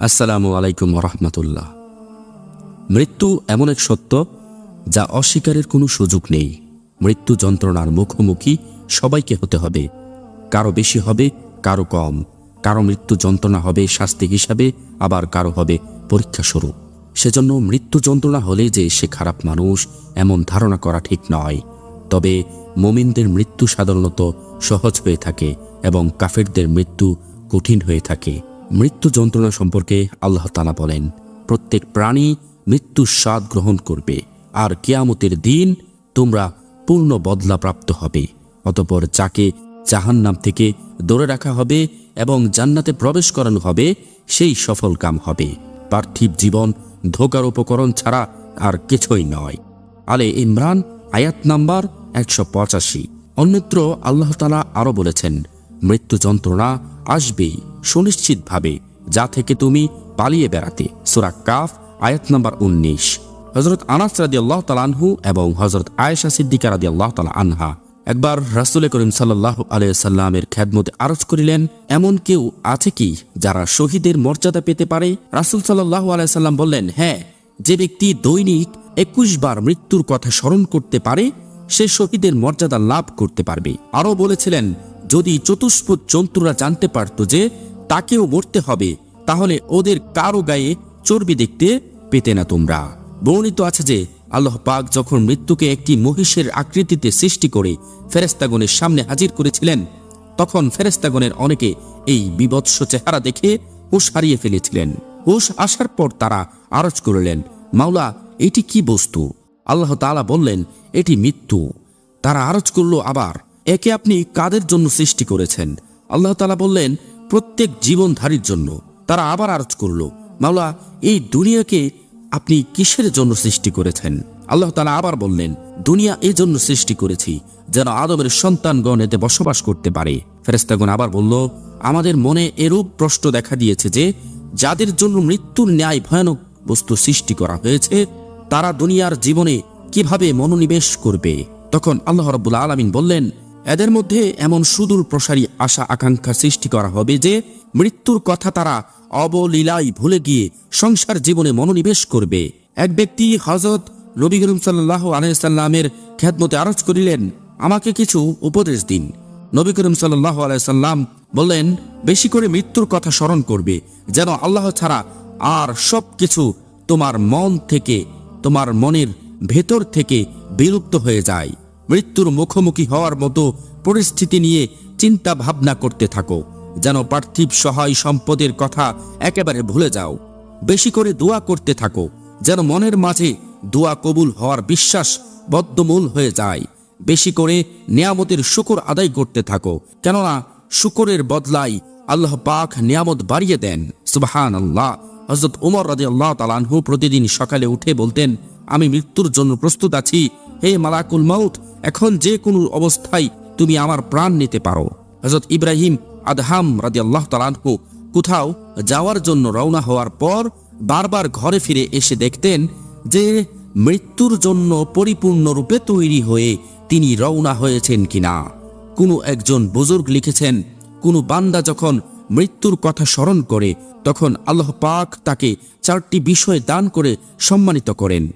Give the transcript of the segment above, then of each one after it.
আসসালামু আলাইকুম রহমতুল্লাহ মৃত্যু এমন এক সত্য যা অস্বীকারের কোনো সুযোগ নেই। মৃত্যু যন্ত্রণার মুখোমুখি সবাইকে হতে হবে। কারও বেশি হবে, কারও কম। কারও মৃত্যু যন্ত্রণা হবে শাস্তি হিসাবে, আবার কারও হবে পরীক্ষা স্বরূপ। সেজন্য মৃত্যু যন্ত্রণা হলে যে সে খারাপ মানুষ, এমন ধারণা করা ঠিক নয়। তবে মোমিনদের মৃত্যু সাধারণত সহজ হয়ে থাকে এবং কাফেরদের মৃত্যু কঠিন হয়ে থাকে। মৃত্যু যন্ত্রণা সম্পর্কে আল্লাহ তালা বলেন, প্রত্যেক প্রাণী মৃত্যুর স্বাদ গ্রহণ করবে, আর কেয়ামতের দিন তোমরা পূর্ণ বদলা প্রাপ্ত হবে, অতপর যাকে জাহান্নাম থেকে দৌড়ে রাখা হবে এবং জান্নাতে প্রবেশ করানো হবে, সেই সফল কাম হবে। পার্থিব জীবন ধোকার উপকরণ ছাড়া আর কিছুই নয়। আলে ইমরান, আয়াত নাম্বার একশো পঁচাশি। অন্যত্র আল্লাহতালা আরও বলেছেন মৃত্যু যন্ত্রণা আসবেই সুনিশ্চিতভাবে, যা থেকে তুমি পালিয়ে বেড়াতে। সুরা কাফ, আয়াত নাম্বার উনিশ। হজরত আনাস রাদি আল্লাহ তালানহু এবং হজরত আয়েশা সিদ্দিকা রাদি আল্লাহ তালা আনহা একবার রাসুল করিম সাল্লাহ আলাইসাল্লামের খ্যাদমতে আরজ করিলেন, এমন কেউ আছে কি যারা শহীদের মর্যাদা পেতে পারে? রাসুল সাল্লাহ আলাইসাল্লাম বললেন হ্যাঁ যে ব্যক্তি দৈনিক একুশ বার মৃত্যুর কথা স্মরণ করতে পারে, সে শহীদের মর্যাদা লাভ করতে পারবে। আরও বলেছিলেন যদি চতুষ্পদ জন্তুরা জানতে পারত যে তাকেও মরতে হবে, তাহলে ওদের কারও গায়ে চর্বি দেখতে পেতে না তোমরা। বর্ণিত আছে যে আল্লাহ পাক যখন মৃত্যুকে একটি মহিষের আকৃতিতে সৃষ্টি করে ফেরেস্তাগণের সামনে হাজির করেছিলেন, তখন ফেরেস্তাগণের অনেকে এই বিবৎস চেহারা দেখে হুশ হারিয়ে ফেলেছিলেন। হুশ আসার পর তারা আরজ করলেন, মাওলা, এটি কি বস্তু? আল্লাহ তাআলা বললেন, এটি মৃত্যু। তারা আরজ করল, আবার। একে আপনি কাদের জন্য সৃষ্টি করেছেন? আল্লাহ তালা বললেন, প্রত্যেক জীবনধারীর জন্য। তারা আবার আরজ করল, মাওলা, এই দুনিয়াকে আপনি কিসের জন্য সৃষ্টি করেছেন? আল্লাহ তালা আবার বললেন, দুনিয়া এই জন্য সৃষ্টি করেছি, যেন আদমের সন্তানগণ এতে বসবাস করতে পারে। ফেরেস্তাগণ আবার বলল, আমাদের মনে এরূপ প্রশ্ন দেখা দিয়েছে যে, যাদের জন্য মৃত্যুর ন্যায় ভয়ানক বস্তু সৃষ্টি করা হয়েছে, তারা দুনিয়ার জীবনে কীভাবে মনোনিবেশ করবে? তখন আল্লাহ রব্বুল আলমিন বললেন এদের মধ্যে এমন সুদূর প্রসারী আশা আকাঙ্ক্ষা সৃষ্টি করা হবে যে মৃত্যুর কথা তারা অবলীলাই ভুলে গিয়ে সংসার জীবনে মনোনিবেশ করবে। এক ব্যক্তি হজরত নবী করিম সাল্লাহ আলাইসাল্লামের খ্যাতমতে আরজ করিলেন, আমাকে কিছু উপদেশ দিন। নবী করিম সাল্লাহ আলাইসাল্লাম বললেন, বেশি করে মৃত্যুর কথা স্মরণ করবে, যেন আল্লাহ ছাড়া আর সব কিছু তোমার মন থেকে, তোমার মনের ভেতর থেকে বিলুপ্ত হয়ে যায়। মৃত্যুর মুখোমুখি হওয়ার মতো পরিস্থিতি নিয়ে চিন্তা ভাবনা করতে থাকো। যেন পার্থিব সহায় সম্পদের কথা একেবারে ভুলে যাও। বেশি করে দোয়া করতে থাকো, যেন মনের মাঝে দোয়া কবুল হওয়ার বিশ্বাস বদ্ধমূল হয়ে যায়। বেশি করে নিয়ামতের শুকর আদায় করতে থাকো, কেননা শুকরের বদলাই আল্লাহ পাক নিয়ামত বাড়িয়ে দেন। সুবাহান আল্লাহ হজরত উমর রাজি আল্লাহ তালানহু প্রতিদিন সকালে উঠে বলতেন, আমি মৃত্যুর জন্য প্রস্তুত আছি। হে মালাকুল মাউত এখন যে কোনো অবস্থায় তুমি আমার প্রাণ নিতে পারো। হজরত ইব্রাহিম আদহাম রাজি আল্লাহ তালানহু কোথাও যাওয়ার জন্য রওনা হওয়ার পর বারবার ঘরে ফিরে এসে দেখতেন যে মৃত্যুর জন্য পরিপূর্ণরূপে তৈরি হয়ে তিনি রওনা হয়েছেন কিনা। কোনো একজন বুজুর্গ লিখেছেন, কোনো বান্দা যখন মৃত্যুর কথা স্মরণ করে, তখন আল্লাহ পাক তাকে চারটি বিষয় দান করে সম্মানিত করেন।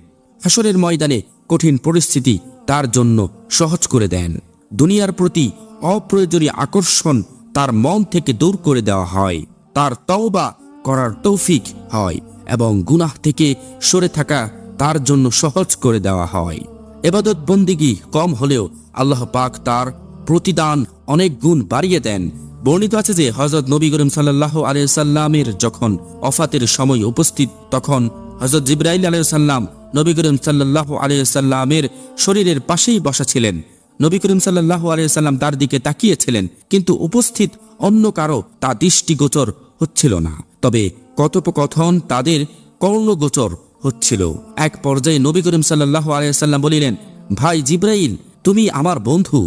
হাসরের ময়দানে কঠিন পরিস্থিতি তার জন্য সহজ করে দেন। দুনিয়ার প্রতি অপ্রয়োজনীয় আকর্ষণ তার মন থেকে দূর করে দেওয়া হয়। তার তওবা করার তৌফিক হয় এবং গুনাহ থেকে সরে থাকা তার জন্য সহজ করে দেওয়া হয়। এবাদত বন্দিগি কম হলেও আল্লাহ পাক তার প্রতিদান অনেক গুণ বাড়িয়ে দেন। বর্ণিত আছে যে হজরত নবী করিম সাল্লাহ আলিয়াল্লামের যখন অফাতের সময় উপস্থিত, তখন হজরত জিব্রাইল আলিয়াল্লাম নবী করিম সাল্লাহ আলিয়াল্লামের শরীরের পাশেই বসা ছিলেন। নবী করিম সাল্লাহ আলিয়াল্লাম তার দিকে তাকিয়েছিলেন, কিন্তু উপস্থিত অন্য কারও তা দৃষ্টিগোচর হচ্ছিল না। তবে কথোপকথন তাদের কর্ণগোচর হচ্ছিল। এক পর্যায়ে নবী করিম সাল্লাহ আলিয়াল্লাম বলিলেন, ভাই জিব্রাইল, তুমি আমার বন্ধু।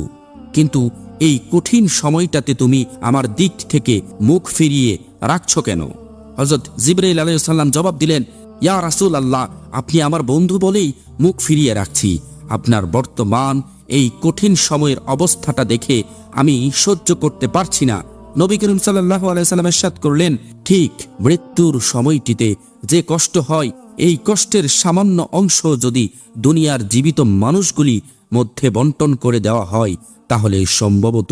কিন্তু এই কঠিন সময়টাতে তুমি আমার দিক থেকে মুখ ফিরিয়ে রাখছ কেন? হজরত জিব্রাইল আলাইসাল্লাম জবাব দিলেন ইয়া রাসুল আল্লাহ আপনি আমার বন্ধু বলেই মুখ ফিরিয়ে রাখছি। আপনার বর্তমান এই কঠিন সময়ের অবস্থাটা দেখে আমি সহ্য করতে পারছি না। নবী করিম সাল্লাহ আলাইসাল্লাম এরশাদ করলেন, ঠিক মৃত্যুর সময়টিতে যে কষ্ট হয়, এই কষ্টের সামান্য অংশ যদি দুনিয়ার জীবিত মানুষগুলি মধ্যে বন্টন করে দেওয়া হয়, তাহলে সম্ভবত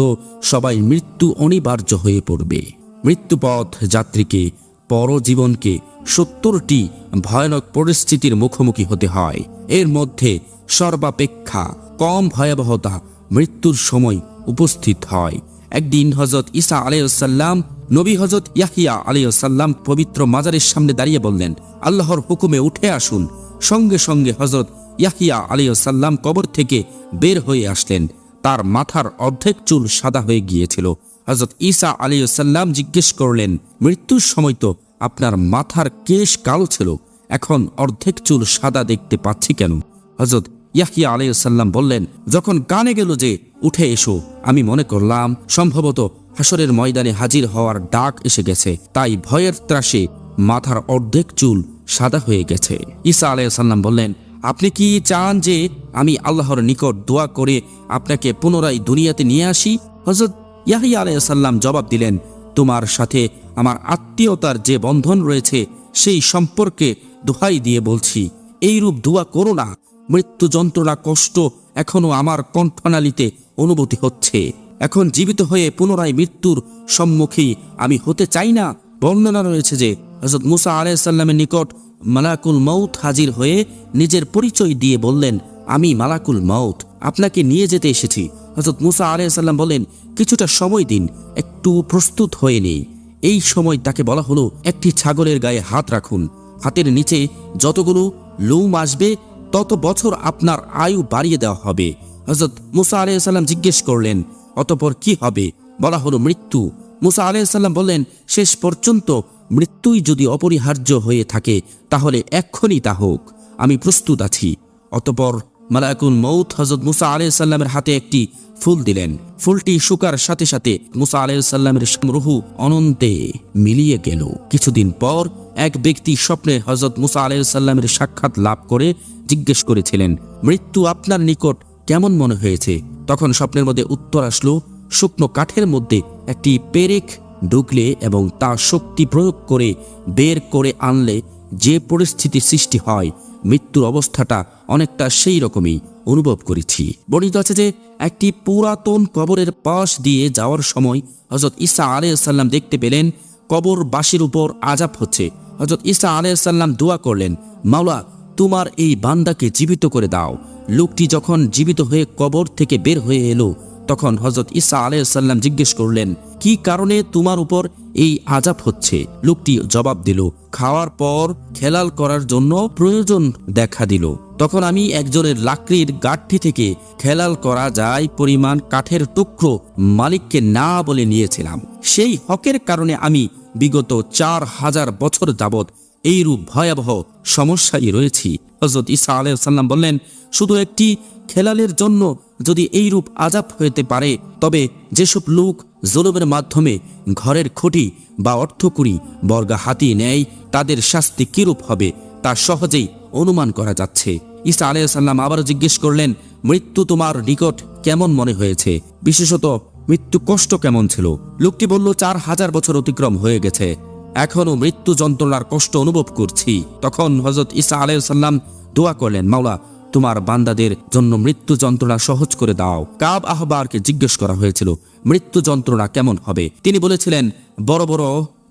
সবাই মৃত্যু অনিবার্য হয়ে পড়বে। মৃত্যুপথ যাত্রীকে, পরজীবনকে সত্তরটি ভয়ানক পরিস্থিতির মুখোমুখি হতে হয়। এর মধ্যে সর্বাপেক্ষা কম ভয়াবহতা মৃত্যুর সময় উপস্থিত হয়। একদিন হজরত ইসা আলাইসাল্লাম নবী হজরত ইয়াহিয়া আলাইসাল্লাম পবিত্র মাজারের সামনে দাঁড়িয়ে বললেন, আল্লাহর হুকুমে উঠে আসুন। সঙ্গে সঙ্গে হজরত ইয়াহিয়া আলাইসাল্লাম কবর থেকে বের হয়ে আসলেন। তার মাথার অর্ধেক চুল সাদা হয়ে গিয়েছিল। হজরত ঈসা আলাইসাল্লাম জিজ্ঞেস করলেন, মৃত্যুর সময় তো আপনার মাথার কেশ কালো ছিল। এখন অর্ধেক চুল সাদা দেখতে পাচ্ছি কেন? হজরত ইয়াহিয়া আলাইসাল্লাম বললেন, যখন কানে গেল যে, উঠে এসো। আমি মনে করলাম, সম্ভবত হাসরের ময়দানে হাজির হওয়ার ডাক এসে গেছে। তাই ভয়ের ত্রাসে মাথার অর্ধেক চুল সাদা হয়ে গেছে। ঈসা আলাইসাল্লাম বললেন, আপনি কি চান যে আমি আল্লাহর নিকট দোয়া করে আপনাকে পুনরায় দুনিয়াতে নিয়ে আসি? হজরত ইয়াহিয়া আলাইসাল্লাম জবাব দিলেন তোমার সাথে আমার আত্মীয়তার যে বন্ধন রয়েছে, সেই সম্পর্কে দোহাই দিয়ে বলছি। এইরূপ দোয়া করো না। মৃত্যু যন্ত্রণা কষ্ট এখনও আমার কণ্ঠনালীতে অনুভূতি হচ্ছে। এখন জীবিত হয়ে পুনরায় মৃত্যুর সম্মুখী আমি হতে চাই না। বর্ণনা রয়েছে যে হজরত মুসা আলাইসাল্লামের নিকট মালাকুল মৌত হাজির হয়ে নিজের পরিচয় দিয়ে বললেন, আমি মালাকুল মৌত আপনাকে নিয়ে যেতে এসেছি। হজরত মুসা আলাইসাল্লাম বলেন কিছুটা সময় দিন, একটু প্রস্তুত হয়ে নেই। এই সময় তাকে বলা হলো, একটি ছাগলের গায়ে হাত রাখুন। হাতের নিচে যতগুলো লোম আসবে, তত বছর আপনার আয়ু বাড়িয়ে দেওয়া হবে। হজরত মুসা আলাইসাল্লাম জিজ্ঞেস করলেন, অতপর কি হবে? বলা হলো, মৃত্যু। মুসা আলাইসাল্লাম বললেন, শেষ পর্যন্ত মৃত্যুই যদি অপরিহার্য হয়ে থাকে, তাহলে এক্ষুনি তা হোক। আমি প্রস্তুত আছি। অতপর মালাকুল মৌত হজরত মুসা আলাইসাল্লামের হাতে একটি ফুল দিলেন। ফুলটি শুকার সাথে সাথে মুসা আলাইসাল্লামের রুহু অনন্তে মিলিয়ে গেল। কিছুদিন পর এক ব্যক্তি স্বপ্নে হজরত মুসা আলাইসাল্লামের সাক্ষাৎ লাভ করে জিজ্ঞেস করেছিলেন, মৃত্যু আপনার নিকট কেমন মনে হয়েছে? তখন স্বপ্নের মধ্যে উত্তর আসলো, শুকনো কাঠের মধ্যে একটি পেরেক ঢুকলে এবং তা শক্তি প্রয়োগ করে বের করে আনলে যে পরিস্থিতির সৃষ্টি হয় মৃত্যুর অবস্থাটা অনেকটা সেই রকমই অনুভব করেছি। বর্ণিত আছে যে, একটি পুরাতন কবরের পাশ দিয়ে যাওয়ার সময় হজরত ইসা আলাইসাল্লাম দেখতে পেলেন কবর বাসির উপর আজাব হচ্ছে। হজরত ইসা আলাইসাল্লাম দোয়া করলেন, মাওলা, তোমার এই বান্দাকে জীবিত করে দাও। লোকটি যখন জীবিত হয়ে কবর থেকে বের হয়ে এলো তখন হজরত ইসা আলাইসাল্লাম জিজ্ঞেস করলেন, কি কারণে তোমার উপর এই আজাব হচ্ছে? লোকটি জবাব দিল, খাওয়ার পর খেলাল করার জন্য প্রয়োজন দেখা দিল। তখন আমি একজনের লাকড়ির গাঠি থেকে খেলাল করা যায় পরিমাণ কাঠের টুকরো মালিককে না বলে নিয়েছিলাম। সেই হকের কারণে আমি বিগত চার হাজার বছর যাবৎ এইরূপ ভয়াবহ সমস্যায় রয়েছি। হজরত ইসা আলাইসাল্লাম বললেন, শুধু একটি খেলালের জন্য যদি এইরূপ আজাব হইতে পারে, তবে যেসব লোক জুলুমের মাধ্যমে ঘরের খুঁটি বা অর্থকুড়ি বর্গা হাতিয়ে নেয়, তাদের শাস্তি কিরূপ হবে, তা সহজেই অনুমান করা যাচ্ছে। ঈসা আলাইসাল্লাম আবারও জিজ্ঞেস করলেন, মৃত্যু তোমার নিকট কেমন মনে হয়েছে? বিশেষত মৃত্যু কষ্ট কেমন ছিল? লোকটি বলল, চার হাজার বছর অতিক্রম হয়ে গেছে। এখনও মৃত্যু যন্ত্রণার কষ্ট অনুভব করছি। তখন হজরত ইসা আলাইসাল্লাম দোয়া করলেন, মাওলা, তোমার বান্দাদের জন্য মৃত্যু যন্ত্রণা সহজ করে দাও। কাব আহবারকে জিজ্ঞেস করা হয়েছিল, মৃত্যু যন্ত্রণা কেমন হবে? তিনি বলেছিলেন, বড় বড়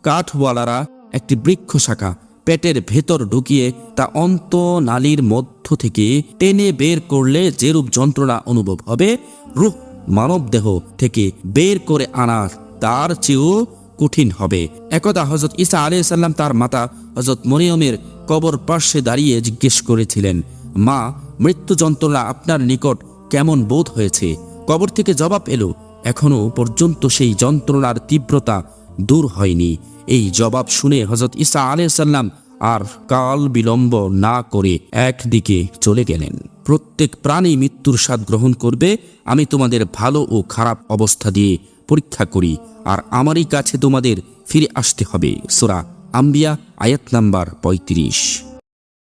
কাঠওয়ালারা একটি বৃক্ষ শাখা, পেটের ভেতর ঢুকিয়ে তা অন্ত নালীর মধ্য থেকে টেনে বের করলে যেরূপ যন্ত্রণা অনুভব হবে, রূপ মানব দেহ থেকে বের করে আনা তার চেয়েও কঠিন হবে। একদা হজরত ইসা আলিয়া সাল্লাম তার মাতা হজরত মরিয়মের কবর পার্শ্বে দাঁড়িয়ে জিজ্ঞেস করেছিলেন, মা মৃত্যু যন্ত্রণা আপনার নিকট কেমন বোধ হয়েছে? কবর থেকে জবাব এলো, এখনও পর্যন্ত সেই যন্ত্রণার তীব্রতা দূর হয়নি। এই জবাব শুনে হজরত ইসা আলাইসাল্লাম আর কাল বিলম্ব না করে একদিকে চলে গেলেন। প্রত্যেক প্রাণী মৃত্যুর স্বাদ গ্রহণ করবে, আমি তোমাদের ভালো ও খারাপ অবস্থা দিয়ে পরীক্ষা করি আর আমারই কাছে তোমাদের ফিরে আসতে হবে। সোরা আম্বিয়া আয়াত নাম্বার পঁয়ত্রিশ।